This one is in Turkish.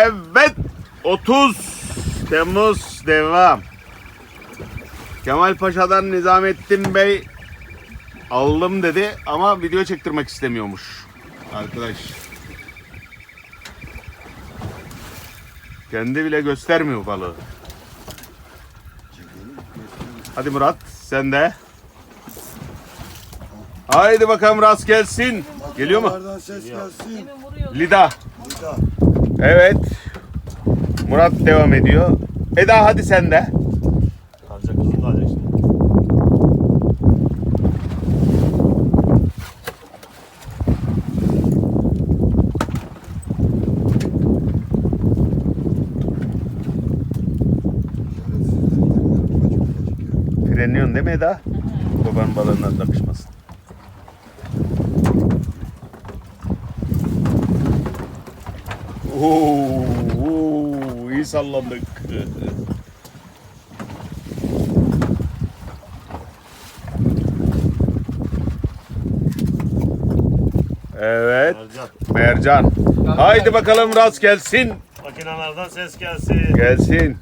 Evet. 30 Temmuz devam. Kemal Paşa'dan Nizamettin Bey aldım dedi ama video çektirmek istemiyormuş. Arkadaş. Kendi bile göstermiyor balığı. Hadi Murat sen de. Haydi bakalım rast gelsin. Geliyor mu? Ses gelsin. Lida. Burada. Evet. Murat devam ediyor. Eda hadi sen de. Ancak uzun da alacak şimdi. Freniyorsun değil mi Eda? Babanın balığına takışmasın. Oo, oo, iyi sallandık. Evet, Ercan. Mercan. Haydi bakalım rast gelsin. Makinelerden ses gelsin. Gelsin.